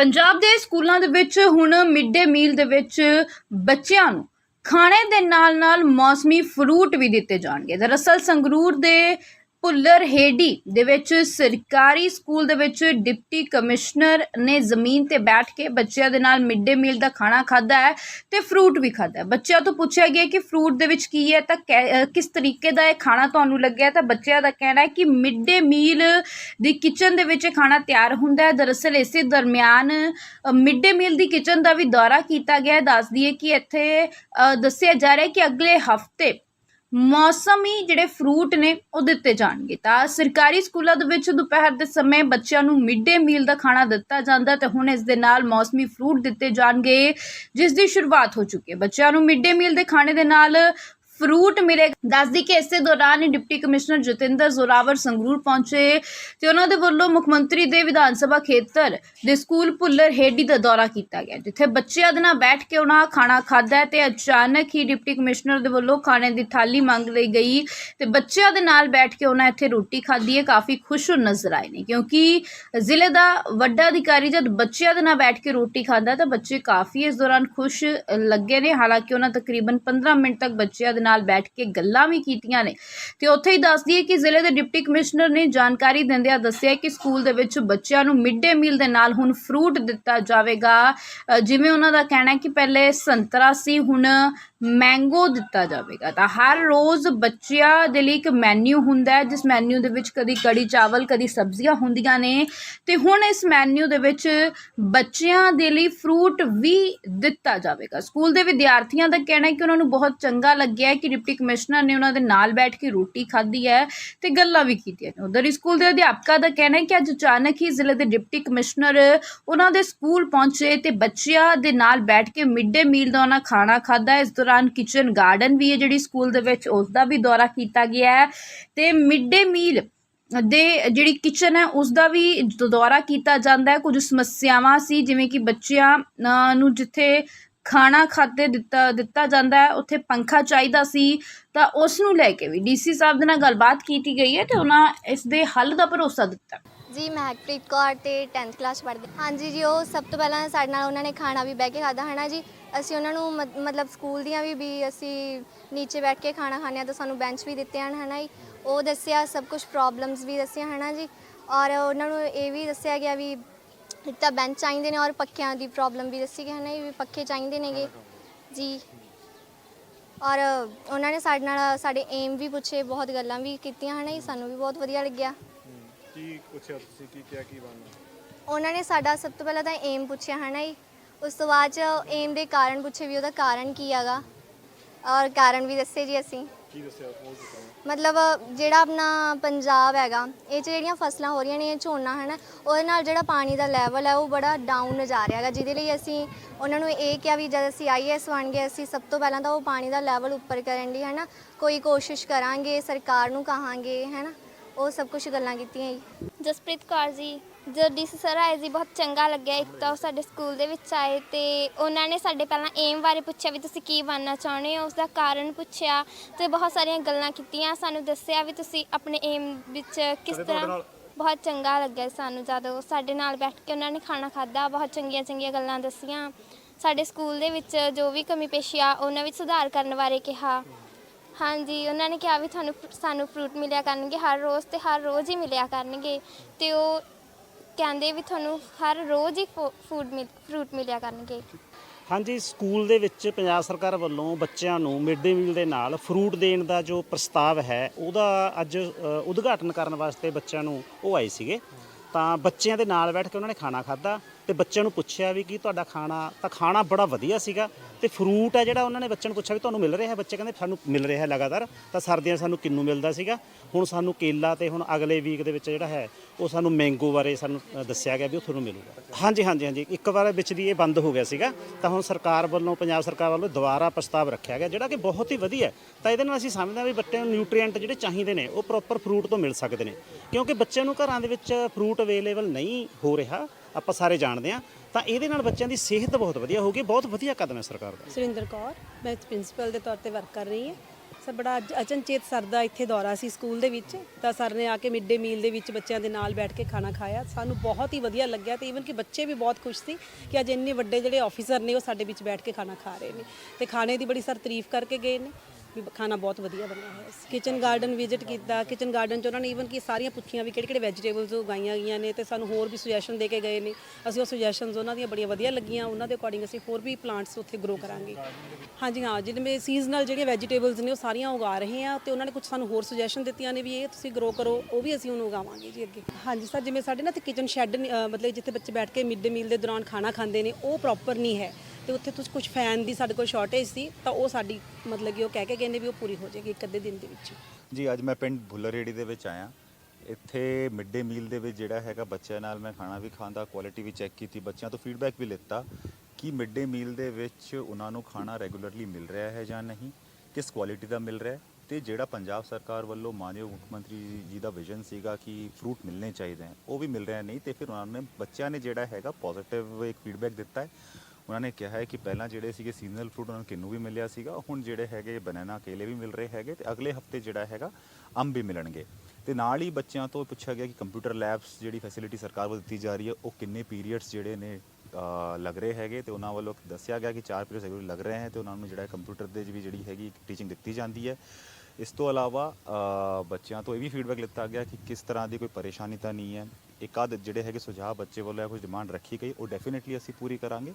ਪੰਜਾਬ ਦੇ ਸਕੂਲਾਂ ਦੇ ਵਿੱਚ ਹੁਣ ਮਿਡ ਡੇ ਮੀਲ ਦੇ ਵਿੱਚ ਬੱਚਿਆਂ ਨੂੰ ਖਾਣੇ ਦੇ ਨਾਲ-ਨਾਲ ਮੌਸਮੀ ਫਰੂਟ ਵੀ ਦਿੱਤੇ ਜਾਣਗੇ। ਦਰਅਸਲ ਸੰਗਰੂਰ ਦੇ ਭੁੱਲਰ ਹੇਡੀ ਦੇ ਵਿੱਚ ਸਰਕਾਰੀ ਸਕੂਲ ਦੇ ਵਿੱਚ ਡਿਪਟੀ ਕਮਿਸ਼ਨਰ ਨੇ ਜ਼ਮੀਨ ਤੇ ਬੈਠ ਕੇ ਬੱਚਿਆਂ ਦੇ ਨਾਲ ਮਿਡ ਡੇ ਮੀਲ ਦਾ ਖਾਣਾ ਖਾਦਾ ਹੈ ਤੇ ਫਰੂਟ ਵੀ ਖਾਦਾ ਬੱਚਿਆਂ ਤੋਂ ਪੁੱਛਿਆ ਗਿਆ ਕਿ ਫਰੂਟ ਦੇ ਵਿੱਚ ਕੀ ਹੈ, ਤਾਂ ਕੈ- ਕਿਸ ਤਰੀਕੇ ਦਾ ਇਹ ਖਾਣਾ ਤੁਹਾਨੂੰ ਲੱਗਿਆ? ਤਾਂ ਬੱਚਿਆਂ ਦਾ ਕਹਿਣਾ ਹੈ ਕਿ ਮਿਡ ਡੇ ਮੀਲ ਦੀ ਕਿਚਨ ਦੇ ਵਿੱਚ ਇਹ ਖਾਣਾ ਤਿਆਰ ਹੁੰਦਾ ਹੈ। ਦਰਅਸਲ ਇਸੇ ਦਰਮਿਆਨ ਮਿਡ ਡੇ ਮੀਲ ਦੀ ਕਿਚਨ ਦਾ ਵੀ ਦੌਰਾ ਕੀਤਾ ਗਿਆ ਹੈ। ਕਿ ਇੱਥੇ ਦੱਸਿਆ ਜਾ ਰਿਹਾ ਹੈ ਕਿ ਅਗਲੇ ਹਫ਼ਤੇ ਮੌਸਮੀ ਜਿਹੜੇ ਫਰੂਟ ਨੇ, ਉਹ ਦਿੱਤੇ ਜਾਣਗੇ। ਤਾਂ ਸਰਕਾਰੀ ਸਕੂਲਾਂ ਦੇ ਵਿੱਚ ਦੁਪਹਿਰ ਦੇ ਸਮੇਂ ਬੱਚਿਆਂ ਨੂੰ ਮਿਡ ਡੇ ਮੀਲ ਦਾ ਖਾਣਾ ਦਿੱਤਾ ਜਾਂਦਾ ਤੇ ਹੁਣ ਇਸ ਦੇ ਨਾਲ ਮੌਸਮੀ ਫਰੂਟ ਦਿੱਤੇ ਜਾਣਗੇ, ਜਿਸ ਦੀ ਸ਼ੁਰੂਆਤ ਹੋ ਚੁੱਕੀ ਹੈ। ਬੱਚਿਆਂ ਨੂੰ ਮਿਡ ਡੇ ਮੀਲ ਦੇ ਖਾਣੇ ਦੇ ਨਾਲ ਫਰੂਟ ਮਿਲੇਗਾ ਦੱਸਦੀ ਕਿ ਇਸੇ ਦੌਰਾਨ ਹੀ ਡਿਪਟੀ ਕਮਿਸ਼ਨਰ ਜਤਿੰਦਰ ਜ਼ੋਰਾਵਰ ਸੰਗਰੂਰ ਪਹੁੰਚੇ ਤੇ ਉਹਨਾਂ ਦੇ ਵੱਲੋਂ ਮੁੱਖ ਮੰਤਰੀ ਦੇ ਵਿਧਾਨ ਸਭਾ ਖੇਤਰ ਦੇ ਸਕੂਲ ਭੁੱਲਰ ਹੇਡੀ ਦਾ ਦੌਰਾ ਕੀਤਾ ਗਿਆ, ਜਿੱਥੇ ਬੱਚਿਆਂ ਦੇ ਨਾਲ ਬੈਠ ਕੇ ਉਹਨਾਂ ਖਾਣਾ ਖਾਧਾ ਤੇ ਅਚਾਨਕ ਹੀ ਡਿਪਟੀ ਕਮਿਸ਼ਨਰ ਦੇ ਵੱਲੋਂ ਖਾਣੇ ਦੀ ਥਾਲੀ ਮੰਗ ਲਈ ਗਈ ਤੇ ਬੱਚਿਆਂ ਦੇ ਨਾਲ ਬੈਠ ਕੇ ਉਹਨਾਂ ਇੱਥੇ ਰੋਟੀ ਖਾਧੀ ਹੈ, ਕਾਫੀ ਖੁਸ਼ ਨਜ਼ਰ ਆਏ ਨੇ, ਕਿਉਂਕਿ ਜ਼ਿਲ੍ਹੇ ਦਾ ਵੱਡਾ ਅਧਿਕਾਰੀ ਜਦ ਬੱਚਿਆਂ ਦੇ ਨਾਲ ਬੈਠ ਕੇ ਰੋਟੀ ਖਾਂਦਾ ਤਾਂ ਬੱਚੇ ਕਾਫੀ ਇਸ ਦੌਰਾਨ ਖੁਸ਼ ਲੱਗੇ ਨੇ, ਹਾਲਾਂਕਿ ਉਹਨਾਂ ਤਕਰੀਬਨ 15 ਮਿੰਟ ਤੱਕ ਬੱਚਿਆਂ ਦੇ ਨਾਲ ਬੈਠ ਕੇ ਗੱਲਾਂ ਵੀ ਕੀਤੀਆਂ ਨੇ। ਤੇ ਉੱਥੇ ਹੀ ਦੱਸਦੀ ਹੈ ਕਿ ਜ਼ਿਲ੍ਹੇ ਦੇ ਡਿਪਟੀ ਕਮਿਸ਼ਨਰ ਨੇ ਜਾਣਕਾਰੀ ਦਿੰਦਿਆਂ ਦੱਸਿਆ ਕਿ ਸਕੂਲ ਦੇ ਵਿੱਚ ਬੱਚਿਆਂ ਨੂੰ ਮਿਡ ਡੇ ਮੀਲ ਦੇ ਨਾਲ ਹੁਣ ਫਰੂਟ ਦਿੱਤਾ ਜਾਵੇਗਾ। ਜਿਵੇਂ ਉਹਨਾਂ ਦਾ ਕਹਿਣਾ ਹੈ ਕਿ ਪਹਿਲੇ ਸੰਤਰਾ ਸੀ, ਹੁਣ ਮੈਂਗੋ ਦਿੱਤਾ ਜਾਵੇਗਾ। ਤਾਂ ਹਰ ਰੋਜ਼ ਬੱਚਿਆਂ ਦੇ ਲਈ ਇੱਕ ਮੈਨੂ ਹੁੰਦਾ ਹੈ, ਜਿਸ ਮੈਨੂ ਦੇ ਵਿੱਚ ਕਦੀ ਕੜੀ ਚਾਵਲ, ਕਦੀ ਸਬਜ਼ੀਆਂ ਹੁੰਦੀਆਂ ਨੇ। ਤੇ ਹੁਣ ਇਸ ਮੈਨੂ ਦੇ ਵਿੱਚ ਬੱਚਿਆਂ ਦੇ ਲਈ ਫਰੂਟ ਵੀ ਦਿੱਤਾ ਜਾਵੇਗਾ। ਸਕੂਲ ਦੇ ਵਿਦਿਆਰਥੀਆਂ ਦਾ ਕਹਿਣਾ ਹੈ ਕਿ ਉਹਨਾਂ ਨੂੰ ਬਹੁਤ ਚੰਗਾ ਲੱਗਿਆ ਕਿ ਡਿਪਟੀ ਕਮਿਸ਼ਨਰ ਨੇ ਉਹਨਾਂ ਦੇ ਨਾਲ ਬੈਠ ਕੇ ਰੋਟੀ ਖਾਧੀ ਹੈ ਤੇ ਗੱਲਾਂ ਵੀ ਕੀਤੀਆਂ ਨੇ। ਉਧਰ ਸਕੂਲ ਦੇ ਅਧਿਆਪਕਾਂ ਦਾ ਕਹਿਣਾ ਹੈ ਕਿ ਅੱਜ ਅਚਾਨਕ ਹੀ ਜ਼ਿਲ੍ਹੇ ਦੇ ਡਿਪਟੀ ਕਮਿਸ਼ਨਰ ਉਹਨਾਂ ਦੇ ਸਕੂਲ ਪਹੁੰਚੇ ਤੇ ਬੱਚਿਆਂ ਦੇ ਨਾਲ ਬੈਠ ਕੇ ਮਿਡ ਡੇ ਮੀਲ ਦਾ ਉਹਨਾਂ ਖਾਣਾ ਖਾਧਾ। ਇਸ ਦੌਰਾਨ ਕਿਚਨ ਗਾਰਡਨ ਵੀ ਹੈ, ਜਿਹੜੀ ਸਕੂਲ ਦੇ ਵਿੱਚ ਉਸ ਦਾ ਵੀ ਦੌਰਾ ਕੀਤਾ ਗਿਆ ਹੈ ਤੇ ਮਿਡ ਡੇ ਮੀਲ ਦੇ ਜਿਹੜੀ ਕਿਚਨ ਹੈ ਉਸ ਦਾ ਵੀ ਦੌਰਾ ਕੀਤਾ ਜਾਂਦਾ ਹੈ। ਕੁਝ ਸਮੱਸਿਆਵਾਂ ਸੀ, ਜਿਵੇਂ ਕਿ ਬੱਚਿਆਂ ਨੂੰ ਜਿੱਥੇ ਖਾਣਾ ਖਾਤੇ ਦਿੱਤਾ ਦਿੱਤਾ ਜਾਂਦਾ ਹੈ, ਉੱਥੇ ਪੰਖਾ ਚਾਹੀਦਾ ਸੀ, ਤਾਂ ਉਸ ਨੂੰ ਲੈ ਕੇ ਵੀ ਡੀਸੀ ਸਾਹਿਬ ਦੇ ਨਾਲ ਗੱਲਬਾਤ ਕੀਤੀ ਗਈ ਹੈ ਤੇ ਉਹਨਾਂ ਇਸ ਦੇ ਹੱਲ ਦਾ ਭਰੋਸਾ ਦਿੱਤਾ। ਜੀ ਮਹਿਕਪ੍ਰੀਤ ਕੌਰ ਤੇ 10th ਕਲਾਸ ਪੜ੍ਹਦੇ ਹਾਂਜੀ ਜੀ, ਉਹ ਸਭ ਤੋਂ ਪਹਿਲਾਂ ਸਾਡੇ ਨਾਲ ਉਹਨਾਂ ਨੇ ਖਾਣਾ ਵੀ ਬਹਿ ਕੇ ਖਾਦਾ ਹਨਾ ਜੀ? ਅਸੀਂ ਉਹਨਾਂ ਨੂੰ ਮਤ- ਮਤਲਬ ਸਕੂਲ ਦੀਆਂ ਵੀ ਵੀ ਅਸੀਂ ਨੀਚੇ ਬੈਠ ਕੇ ਖਾਣਾ ਖਾਂਦੇ ਹਾਂ ਤਾਂ ਸਾਨੂੰ ਬੈਂਚ ਵੀ ਦਿੱਤੇ ਹਨ, ਹਨਾ ਜੀ? ਉਹ ਦੱਸਿਆ, ਸਭ ਕੁਝ ਪ੍ਰੋਬਲਮਸ ਵੀ ਦੱਸੀਆਂ, ਹਨਾ ਜੀ? ਔਰ ਉਹਨਾਂ ਨੂੰ ਇਹ ਵੀ ਦੱਸਿਆ ਗਿਆ ਵੀ ਇੱਕ ਤਾਂ ਬੈਂਚ ਚਾਹੀਦੇ ਨੇ ਔਰ ਪੱਖਿਆਂ ਦੀ ਪ੍ਰੋਬਲਮ ਵੀ ਦੱਸੀ ਗਈ ਹੈ ਨਾ ਜੀ ਵੀ ਪੱਖੇ ਚਾਹੀਦੇ ਨੇਗੇ। ਜੀ। ਔਰ ਉਹਨਾਂ ਨੇ ਸਾਡੇ ਨਾਲ ਸਾਡੇ ਏਮ ਵੀ ਪੁੱਛੇ ਬਹੁਤ ਗੱਲਾਂ ਵੀ ਕੀਤੀਆਂ ਹਨ ਜੀ ਸਾਨੂੰ ਵੀ ਬਹੁਤ ਵਧੀਆ ਲੱਗਿਆ। ਕੀ ਪੁੱਛਿਆ ਤੁਸੀਂ ਕੀ ਕਿਹਾ ਕੀ ਬਣਨਾ? ਉਹਨਾਂ ਨੇ ਸਾਡਾ ਸਭ ਤੋਂ ਪਹਿਲਾਂ ਤਾਂ ਏਮ ਪੁੱਛਿਆ ਹੈ ਨਾ ਜੀ। ਉਸ ਤੋਂ ਬਾਅਦ ਏਮ ਦੇ ਕਾਰਨ ਪੁੱਛੇ ਵੀ ਉਹਦਾ ਕਾਰਨ ਕੀ ਹੈਗਾ। ਔਰ ਕਾਰਨ ਵੀ ਦੱਸੇ ਜੀ ਅਸੀਂ। ਕੀ ਦੱਸਿਆ ਉਹ ਕੀ ਕਰਨਾ ਮਤਲਬ ਜਿਹੜਾ ਆਪਣਾ ਪੰਜਾਬ ਹੈਗਾ ਇਹ 'ਚ ਜਿਹੜੀਆਂ ਫਸਲਾਂ ਹੋ ਰਹੀਆਂ ਨੇ ਇਹ ਝੋਨਾ ਹੈ ਨਾ ਉਹਦੇ ਨਾਲ ਜਿਹੜਾ ਪਾਣੀ ਦਾ ਲੈਵਲ ਹੈ ਉਹ ਬੜਾ ਡਾਊਨ ਜਾ ਰਿਹਾ ਹੈਗਾ ਜਿਹਦੇ ਲਈ ਅਸੀਂ ਉਹਨਾਂ ਨੂੰ ਇਹ ਕਿਹਾ ਵੀ ਜਦ ਅਸੀਂ ਆਈਐਸ ਬਣ ਗਏ ਅਸੀਂ ਸਭ ਤੋਂ ਪਹਿਲਾਂ ਤਾਂ ਉਹ ਪਾਣੀ ਦਾ ਲੈਵਲ ਉੱਪਰ ਕਰਨ ਲਈ ਹੈ ਨਾ ਕੋਈ ਕੋਸ਼ਿਸ਼ ਕਰਾਂਗੇ ਸਰਕਾਰ ਨੂੰ ਕਹਾਂਗੇ ਹੈ ਨਾ ਉਹ ਸਭ ਕੁਝ ਗੱਲਾਂ ਕੀਤੀਆਂ ਜੀ। ਜਸਪ੍ਰੀਤ ਕੌਰ ਜੀ ਜਦੋਂ ਡੀਸੀ ਸਰ ਆਏ ਜੀ ਬਹੁਤ ਚੰਗਾ ਲੱਗਿਆ। ਇੱਕ ਤਾਂ ਉਹ ਸਾਡੇ ਸਕੂਲ ਦੇ ਵਿੱਚ ਆਏ ਤੇ ਉਹਨਾਂ ਨੇ ਸਾਡੇ ਪਹਿਲਾਂ ਏਮ ਬਾਰੇ ਪੁੱਛਿਆ ਵੀ ਤੁਸੀਂ ਕੀ ਬਣਨਾ ਚਾਹੁੰਦੇ ਹੋ। ਉਸ ਦਾ ਕਾਰਨ ਪੁੱਛਿਆ ਤੇ ਬਹੁਤ ਸਾਰੀਆਂ ਗੱਲਾਂ ਕੀਤੀਆਂ। ਸਾਨੂੰ ਦੱਸਿਆ ਵੀ ਤੁਸੀਂ ਆਪਣੇ ਏਮ ਵਿੱਚ ਕਿਸ ਤਰ੍ਹਾਂ ਬਹੁਤ ਚੰਗਾ ਲੱਗਿਆ ਸਾਨੂੰ ਜਦੋਂ ਸਾਡੇ ਨਾਲ ਬੈਠ ਕੇ ਉਹਨਾਂ ਨੇ ਖਾਣਾ ਖਾਦਾ ਬਹੁਤ ਚੰਗੀਆਂ ਚੰਗੀਆਂ ਗੱਲਾਂ ਦੱਸੀਆਂ। ਸਾਡੇ ਸਕੂਲ ਦੇ ਵਿੱਚ ਜੋ ਵੀ ਕਮੀ ਪੇਸ਼ੀ ਆ ਉਹਨਾਂ ਵਿੱਚ ਸੁਧਾਰ ਕਰਨ ਬਾਰੇ ਕਿਹਾ। ਹਾਂਜੀ ਉਹਨਾਂ ਨੇ ਕਿਹਾ ਵੀ ਤੁਹਾਨੂੰ ਸਾਨੂੰ ਫਰੂਟ ਮਿਲਿਆ ਕਰਨਗੇ ਹਰ ਰੋਜ਼ ਤੇ ਹਰ ਰੋਜ਼ ਹੀ ਮਿਲਿਆ ਕਰਨਗੇ। ਤੇ ਉਹ ਕਹਿੰਦੇ ਵੀ ਤੁਹਾਨੂੰ ਹਰ ਰੋਜ਼ ਹੀ ਫੂਡ ਫਰੂਟ ਮਿਲਿਆ ਕਰਨਗੇ। ਹਾਂਜੀ, ਸਕੂਲ ਦੇ ਵਿੱਚ ਪੰਜਾਬ ਸਰਕਾਰ ਵੱਲੋਂ ਬੱਚਿਆਂ ਨੂੰ ਮਿਡ ਡੇ ਮੀਲ ਦੇ ਨਾਲ ਫਰੂਟ ਦੇਣ ਦਾ ਜੋ ਪ੍ਰਸਤਾਵ ਹੈ, ਉਹਦਾ ਅੱਜ ਉਦਘਾਟਨ ਕਰਨ ਵਾਸਤੇ ਬੱਚਿਆਂ ਨੂੰ ਉਹ ਆਏ ਸੀਗੇ। ਤਾਂ ਬੱਚਿਆਂ ਦੇ ਨਾਲ ਬੈਠ ਕੇ ਉਹਨਾਂ ਨੇ ਖਾਣਾ ਖਾਦਾ ਤੇ ਬੱਚਿਆਂ ਨੂੰ ਪੁੱਛਿਆ ਵੀ ਕੀ ਤੁਹਾਡਾ ਖਾਣਾ, ਤਾਂ ਖਾਣਾ ਬੜਾ ਵਧੀਆ ਸੀਗਾ। ਤੇ ਫਰੂਟ ਹੈ ਜਿਹੜਾ ਉਹਨਾਂ ਨੇ ਬੱਚਿਆਂ ਨੂੰ ਪੁੱਛਿਆ ਵੀ ਤੁਹਾਨੂੰ ਮਿਲ ਰਿਹਾ ਹੈ ਬੱਚੇ? ਕਹਿੰਦੇ ਸਾਨੂੰ ਮਿਲ ਰਿਹਾ ਹੈ ਲਗਾਤਾਰ। ਤਾਂ ਸਰਦੀਆਂ 'ਚ ਸਾਨੂੰ ਕਿੰਨੂ ਮਿਲਦਾ ਸੀਗਾ। ਹੁਣ ਸਾਨੂੰ ਕੇਲਾ ਤੇ ਹੁਣ ਅਗਲੇ ਵੀਕ ਦੇ ਵਿੱਚ ਜਿਹੜਾ ਹੈ, ਉਹ ਸਾਨੂੰ ਮੈਂਗੋ ਬਾਰੇ ਸਾਨੂੰ ਦੱਸਿਆ ਗਿਆ ਵੀ ਉਹ ਤੁਹਾਨੂੰ ਮਿਲੂਗਾ। ਹਾਂਜੀ ਹਾਂਜੀ ਹਾਂਜੀ। ਇੱਕ ਵਾਰ ਵਿੱਚ ਦੀ ਇਹ ਬੰਦ ਹੋ ਗਿਆ ਸੀਗਾ। ਤਾਂ ਹੁਣ ਸਰਕਾਰ ਵੱਲੋਂ, ਪੰਜਾਬ ਸਰਕਾਰ ਵੱਲੋਂ ਦੁਬਾਰਾ ਪ੍ਰਸਤਾਵ ਰੱਖਿਆ ਗਿਆ, ਜਿਹੜਾ ਕਿ ਬਹੁਤ ਹੀ ਵਧੀਆ ਤਾਂ ਇਹਦੇ ਨਾਲ ਅਸੀਂ ਸਮਝਦੇ ਹਾਂ ਵੀ ਬੱਚਿਆਂ ਨੂੰ ਨਿਊਟ੍ਰੀਐਂਟ ਜਿਹੜੇ ਚਾਹੀਦੇ ਨੇ, ਉਹ ਪ੍ਰੋਪਰ ਫਰੂਟ ਤੋਂ ਮਿਲ ਸਕਦੇ ਨੇ। ਕਿਉਂਕਿ ਬੱਚਿਆਂ ਨੂੰ ਘਰਾਂ ਦੇ ਵਿੱਚ ਫਰੂਟ ਅਵੇਲੇਬਲ ਨਹੀਂ ਹੋ ਰਿਹਾ, ਆਪਾਂ ਸਾਰੇ ਜਾਣਦੇ ਹਾਂ। ਤਾਂ ਇਹਦੇ ਨਾਲ ਬੱਚਿਆਂ ਦੀ ਸਿਹਤ ਬਹੁਤ ਵਧੀਆ ਹੋਊਗੀ, ਬਹੁਤ ਵਧੀਆ ਕਦਮ ਹੈ ਸਰਕਾਰ ਦਾ। ਸੁਰਿੰਦਰ ਕੌਰ, ਮੈਂ ਪ੍ਰਿੰਸੀਪਲ ਦੇ ਤੌਰ ਤੇ ਵਰਕ ਕਰ ਰਹੀ ਹਾਂ। ਸਰ, ਬੜਾ ਅੱਜ, ਅਚਨਚੇਤ ਸਰ ਦਾ ਇੱਥੇ ਦੌਰਾ ਸੀ ਸਕੂਲ ਦੇ ਵਿੱਚ, ਤਾਂ ਸਰ ਨੇ ਆ ਕੇ ਮਿਡ ਡੇ ਮੀਲ ਦੇ ਵਿੱਚ ਬੱਚਿਆਂ ਦੇ ਨਾਲ ਬੈਠ ਕੇ ਖਾਣਾ ਖਾਇਆ। ਸਾਨੂੰ ਬਹੁਤ ਹੀ ਵਧੀਆ ਲੱਗਿਆ ਤੇ ਈਵਨ ਕਿ ਬੱਚੇ ਵੀ ਬਹੁਤ ਖੁਸ਼ ਸੀ ਕਿ ਅੱਜ ਇੰਨੇ ਵੱਡੇ ਜਿਹੜੇ ਆਫੀਸਰ ਨੇ ਉਹ ਸਾਡੇ ਵਿੱਚ ਬੈਠ ਕੇ ਖਾਣਾ ਖਾ ਰਹੇ ਨੇ। ਤੇ ਖਾਣੇ ਦੀ ਬੜੀ ਸਰ ਤਾਰੀਫ ਕਰਕੇ ਗਏ ਨੇ। ਵੀ ਖਾਣਾ ਬਹੁਤ ਵਧੀਆ ਬਣਿਆ ਹੋਇਆ ਸੀ। ਕਿਚਨ ਗਾਰਡਨ ਵਿਜ਼ਿਟ ਕੀਤਾ। ਕਿਚਨ ਗਾਰਡਨ ਚ ਉਹਨਾਂ ਨੇ ਈਵਨ ਕਿ ਸਾਰੀਆਂ ਪੁੱਛੀਆਂ ਵੀ ਕਿਹੜੇ ਕਿਹੜੇ ਵੈਜੀਟੇਬਲਸ ਉਗਾਈਆਂ ਗਈਆਂ ਨੇ ਤੇ ਸਾਨੂੰ ਹੋਰ ਵੀ ਸੁਜੈਸ਼ਨ ਦੇ ਕੇ ਗਏ ਨੇ। ਅਸੀਂ ਉਹ ਸੁਜੈਸ਼ਨਸ ਉਹਨਾਂ ਦੀਆਂ ਬੜੀਆਂ ਵਧੀਆ ਲੱਗੀਆਂ। ਉਹਨਾਂ ਦੇ ਅਕੋਰਡਿੰਗ ਅਸੀਂ ਹੋਰ ਵੀ ਪਲਾਂਟਸ ਉੱਥੇ ਗਰੋ ਕਰਾਂਗੇ। ਹਾਂਜੀ, ਹਾਂ, ਜਿਵੇਂ ਸੀਜ਼ਨਲ ਜਿਹੜੀਆਂ ਵੈਜੀਟੇਬਲਸ ਨੇ ਉਹ ਸਾਰੀਆਂ ਉਗਾ ਰਹੇ ਆ ਤੇ ਉਹਨਾਂ ਨੇ ਕੁਝ ਸਾਨੂੰ ਹੋਰ ਸੁਜੈਸ਼ਨ ਦਿੱਤੀਆਂ ਨੇ ਵੀ ਇਹ ਤੁਸੀਂ ਗਰੋ ਕਰੋ, ਉਹ ਵੀ ਅਸੀਂ ਉਹਨੂੰ ਉਗਾਵਾਂਗੇ ਜੀ ਅੱਗੇ। ਹਾਂਜੀ ਸਰ, ਜਿਵੇਂ ਸਾਡੇ ਨਾ ਤੇ ਕਿਚਨ ਸ਼ੈੱਡ ਮਤਲਬ ਜਿੱਥੇ ਬੱਚੇ ਬੈਠ ਕੇ ਮਿਡ ਡੇ ਮੀਲ ਦੇ ਦੌਰਾਨ ਖਾਣਾ ਖਾਂਦੇ ਨੇ, ਉਹ ਪ੍ਰੋਪਰ ਨਹੀਂ ਹੈ। ਤੇ ਉੱਥੇ ਤੁਸੀਂ ਕੁਝ ਫੈਨ ਦੀ ਸਾਡੇ ਕੋਲ ਸ਼ਾਰਟੇਜ ਸੀ, ਤਾਂ ਉਹ ਸਾਡੀ ਮਤਲਬ ਕਿ ਉਹ ਕਹਿ ਕੇ ਕਹਿੰਦੇ ਵੀ ਉਹ ਪੂਰੀ ਹੋ ਜਾਏਗੀ ਇੱਕ ਅੱਧੇ ਦਿਨ ਦੇ ਵਿੱਚ। ਜੀ, ਅੱਜ ਮੈਂ ਪਿੰਡ ਭੁੱਲਰੇੜੀ ਦੇ ਵਿੱਚ ਆਇਆ। ਇੱਥੇ ਮਿਡ ਡੇ ਮੀਲ ਦੇ ਵਿੱਚ ਜਿਹੜਾ ਹੈਗਾ ਬੱਚਿਆਂ ਨਾਲ ਮੈਂ ਖਾਣਾ ਵੀ ਖਾਂਦਾ ਕੁਆਲਿਟੀ ਵੀ ਚੈੱਕ ਕੀਤੀ, ਬੱਚਿਆਂ ਤੋਂ ਫੀਡਬੈਕ ਵੀ ਲਿੱਤਾ ਕਿ ਮਿਡ ਡੇ ਮੀਲ ਦੇ ਵਿੱਚ ਉਹਨਾਂ ਨੂੰ ਖਾਣਾ ਰੈਗੂਲਰਲੀ ਮਿਲ ਰਿਹਾ ਹੈ ਜਾਂ ਨਹੀਂ, ਕਿਸ ਕੁਆਲਿਟੀ ਦਾ ਮਿਲ ਰਿਹਾ ਹੈ ਤੇ ਜਿਹੜਾ ਪੰਜਾਬ ਸਰਕਾਰ ਵੱਲੋਂ ਮਾਨਯੋਗ ਮੁੱਖ ਮੰਤਰੀ ਜੀ ਦਾ ਵਿਜ਼ਨ ਸੀਗਾ ਕਿ ਫਰੂਟ ਮਿਲਣੇ ਚਾਹੀਦੇ ਹੈ, ਉਹ ਵੀ ਮਿਲ ਰਿਹਾ ਨਹੀਂ ਤੇ ਫਿਰ ਉਹਨਾਂ ਨੇ ਬੱਚਿਆਂ ਨੇ ਜਿਹੜਾ ਹੈਗਾ ਪੋਜ਼ਿਟਿਵ ਇੱਕ ਫੀਡਬੈਕ ਦਿੱਤਾ ਹੈ। ਉਹਨਾਂ ਨੇ ਕਿਹਾ ਹੈ ਕਿ ਪਹਿਲਾਂ ਜਿਹੜੇ ਸੀਗੇ ਸੀਜ਼ਨਲ ਫਰੂਟ ਉਹਨਾਂ ਨੂੰ ਕਿੰਨੂ ਵੀ ਮਿਲਿਆ ਸੀਗਾ। ਹੁਣ ਜਿਹੜੇ ਹੈਗੇ ਬਨਾਨਾ ਕੇਲੇ ਵੀ ਮਿਲ ਰਹੇ ਹੈਗੇ ਤੇ ਅਗਲੇ ਹਫ਼ਤੇ ਜਿਹੜਾ ਹੈਗਾ ਅੰਬ ਵੀ ਮਿਲਣਗੇ। ਤੇ ਨਾਲ ਹੀ ਬੱਚਿਆਂ ਤੋਂ ਪੁੱਛਿਆ ਗਿਆ ਕਿ ਕੰਪਿਊਟਰ ਲੈਬਸ ਜਿਹੜੀ ਫੈਸਿਲਿਟੀ ਸਰਕਾਰ ਵੱਲੋਂ ਦਿੱਤੀ ਜਾ ਰਹੀ ਹੈ, ਉਹ ਕਿੰਨੇ ਪੀਰੀਅਡਸ ਜਿਹੜੇ ਨੇ ਲੱਗ ਰਹੇ ਹੈਗੇ ਤੇ ਉਹਨਾਂ ਵੱਲੋਂ ਦੱਸਿਆ ਗਿਆ ਕਿ ਚਾਰ ਪੀਰੀਅਡਸ ਰੈਗੂਲਰ ਲੱਗ ਰਹੇ ਹੈ ਤੇ ਉਹਨਾਂ ਨੂੰ ਜਿਹੜਾ ਕੰਪਿਊਟਰ ਦੇ ਵੀ ਜਿਹੜੀ ਹੈਗੀ ਟੀਚਿੰਗ ਦਿੱਤੀ ਜਾਂਦੀ ਹੈ। ਇਸ ਤੋਂ ਇਲਾਵਾ ਬੱਚਿਆਂ ਤੋਂ ਇਹ ਵੀ ਫੀਡਬੈਕ ਲਿੱਤਾ ਗਿਆ ਕਿ ਕਿਸ ਤਰ੍ਹਾਂ ਦੀ ਕੋਈ ਪਰੇਸ਼ਾਨੀ ਤਾਂ ਨਹੀਂ ਹੈ। ਇੱਕ ਆਦ ਜਿਹੜੇ ਹੈਗੇ ਸੁਝਾਅ ਬੱਚੇ ਵੱਲੋਂ ਕੁਝ ਡਿਮਾਂਡ ਰੱਖੀ ਗਈ, ਉਹ ਡੈਫੀਨਿਟਲੀ ਅਸੀਂ ਪੂਰੀ ਕਰਾਂਗੇ।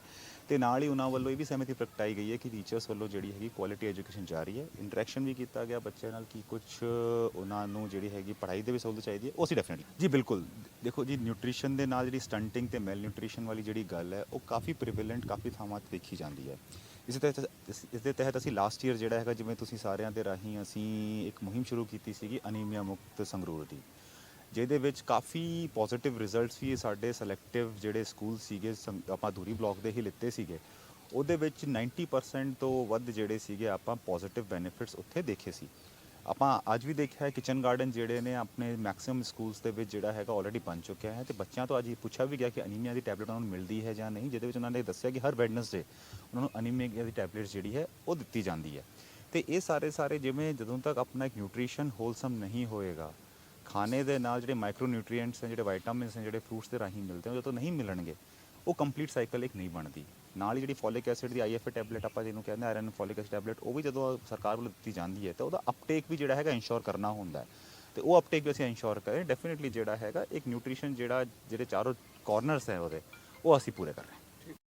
ਤੇ ਨਾਲ ਹੀ ਉਹਨਾਂ ਵੱਲੋਂ ਇਹ ਵੀ ਸਹਿਮਤੀ ਪ੍ਰਗਟਾਈ ਗਈ ਹੈ ਕਿ ਟੀਚਰਸ ਵੱਲੋਂ ਜਿਹੜੀ ਹੈਗੀ ਕੁਆਲਿਟੀ ਐਜੂਕੇਸ਼ਨ ਜਾਰੀ ਹੈ। ਇੰਟਰੈਕਸ਼ਨ ਵੀ ਕੀਤਾ ਗਿਆ ਬੱਚਿਆਂ ਨਾਲ ਕੀ ਕੁਝ ਉਹਨਾਂ ਨੂੰ ਜਿਹੜੀ ਹੈਗੀ ਪੜ੍ਹਾਈ ਦੇ ਵੀ ਸਹੂਲਤ ਚਾਹੀਦੀ ਹੈ, ਉਹ ਅਸੀਂ ਡੈਫੀਨਿਟਲੀ ਜੀ, ਬਿਲਕੁਲ। ਦੇਖੋ ਜੀ ਨਿਊਟ੍ਰੀਸ਼ਨ ਦੇ ਨਾਲ ਜਿਹੜੀ ਸਟੰਟਿੰਗ ਤੇ ਮੈਲ ਨਿਊਟ੍ਰੀਸ਼ਨ ਵਾਲੀ ਜਿਹੜੀ ਗੱਲ ਹੈ, ਉਹ ਕਾਫੀ ਪ੍ਰੀਵੈਲੈਂਟ ਕਾਫੀ ਥਾਵਾਂ ਤੇ ਦੇਖੀ ਜਾਂਦੀ ਹੈ। ਇਸ ਤਹਿਤ ਇਸ ਦੇ ਤਹਿਤ ਅਸੀਂ ਲਾਸਟ ਈਅਰ ਜਿਹੜਾ ਹੈਗਾ, ਜਿਵੇਂ ਤੁਸੀਂ ਸਾਰਿਆਂ ਦੇ ਰਾਹੀਂ ਅਸੀਂ ਇੱਕ ਮੁਹਿੰਮ ਸ਼ੁਰੂ ਕੀਤੀ ਸੀਗੀ, ਅਨੀਮੀਆ ਮੁਕਤ ਸੰਗਰੂਰ ਦੀ। ਜਿਹਦੇ ਵਿੱਚ ਕਾਫੀ ਪੋਜ਼ਿਟਿਵ ਰਿਜ਼ਲਟਸ ਵੀ ਸਾਡੇ ਸਿਲੈਕਟਿਵ ਜਿਹੜੇ ਸਕੂਲ ਸੀਗੇ ਸੰ- ਆਪਾਂ ਦੂਰੀ ਬਲਾਕ ਦੇ ਹੀ ਲਿੱਤੇ ਸੀਗੇ। ਉਹਦੇ ਵਿੱਚ 90% ਤੋਂ ਵੱਧ ਜਿਹੜੇ ਸੀਗੇ, ਆਪਾਂ ਪੋਜ਼ਿਟਿਵ ਬੈਨੀਫਿਟਸ ਉੱਥੇ ਦੇਖੇ ਸੀ। ਆਪਾਂ ਅੱਜ ਵੀ ਦੇਖਿਆ ਹੈ ਕਿਚਨ ਗਾਰਡਨ ਜਿਹੜੇ ਨੇ ਆਪਣੇ ਮੈਕਸਿਮਮ ਸਕੂਲਸ ਦੇ ਵਿੱਚ ਜਿਹੜਾ ਹੈਗਾ ਆਲਰੇਡੀ ਬਣ ਚੁੱਕਿਆ ਹੈ ਤੇ ਬੱਚਿਆਂ ਤੋਂ ਅੱਜ ਇਹ ਪੁੱਛਿਆ ਵੀ ਗਿਆ ਕਿ ਅਨੀਮੀਆ ਦੀ ਟੈਬਲੇਟ ਉਹਨਾਂ ਨੂੰ ਮਿਲਦੀ ਹੈ ਜਾਂ ਨਹੀਂ, ਜਿਹਦੇ ਵਿੱਚ ਉਹਨਾਂ ਨੇ ਦੱਸਿਆ ਕਿ ਹਰ ਵੈਡਨਸਡੇ ਉਹਨਾਂ ਨੂੰ ਅਨੀਮੀਆ ਦੀ ਟੈਬਲੇਟ ਜਿਹੜੀ ਹੈ ਉਹ ਦਿੱਤੀ ਜਾਂਦੀ ਹੈ। ਤੇ ਇਹ ਸਾਰੇ ਸਾਰੇ ਜਿਵੇਂ ਜਦੋਂ ਤੱਕ ਆਪਣਾ ਇੱਕ ਨਿਊਟ੍ਰੀਸ਼ਨ ਹੋਲਸਮ ਨਹੀਂ ਹੋਏਗਾ ਖਾਣੇ ਦੇ ਨਾਲ ਜਿਹੜੇ ਮਾਈਕਰੋ ਨਿਊਟ੍ਰੀਐਂਟਸ ਨੇ ਜਿਹੜੇ ਵਿਟਾਮਿਨਸ ਨੇ ਜਿਹੜੇ ਫਰੂਟਸ ਦੇ ਰਾਹੀਂ ਮਿਲਦੇ ਨੇ ਉਹ ਜਦੋਂ ਨਹੀਂ ਮਿਲਣਗੇ, ਉਹ ਕੰਪਲੀਟ ਸਾਈਕਲ ਇੱਕ ਨਹੀਂ ਬਣਦੀ। ਨਾਲ ਹੀ ਜਿਹੜੀ ਫੋਲਿਕ ਐਸਿਡ ਦੀ ਆਈਐਫਏ ਟੈਬਲੇਟ ਆਪਾਂ ਜਿਹਨੂੰ ਕਹਿੰਦੇ ਆਇਰਨ ਫੋਲਿਕ ਐਸਿਡ ਟੈਬਲੇਟ ਉਹ ਵੀ ਜਦੋਂ ਸਰਕਾਰ ਵੱਲੋਂ ਦਿੱਤੀ ਜਾਂਦੀ ਹੈ, ਤਾਂ ਉਹਦਾ ਅਪਟੇਕ ਵੀ ਜਿਹੜਾ ਹੈਗਾ ਇਨਸ਼ੋਰ ਕਰਨਾ ਹੁੰਦਾ ਹੈ। ਤੇ ਉਹ ਅਪਟੇਕ ਵੀ ਅਸੀਂ ਇੰਸ਼ੋਰ ਕਰੇ ਡੈਫੀਨਿਟਲੀ ਜਿਹੜਾ ਹੈਗਾ ਇੱਕ ਨਿਊਟ੍ਰੀਸ਼ਨ ਜਿਹੜਾ, ਜਿਹੜੇ ਚਾਰੋਂ ਕਾਰਨਰਸ ਹੈ ਉਹਦੇ, ਉਹ ਅਸੀਂ ਪੂਰੇ ਕਰ ਰਹੇ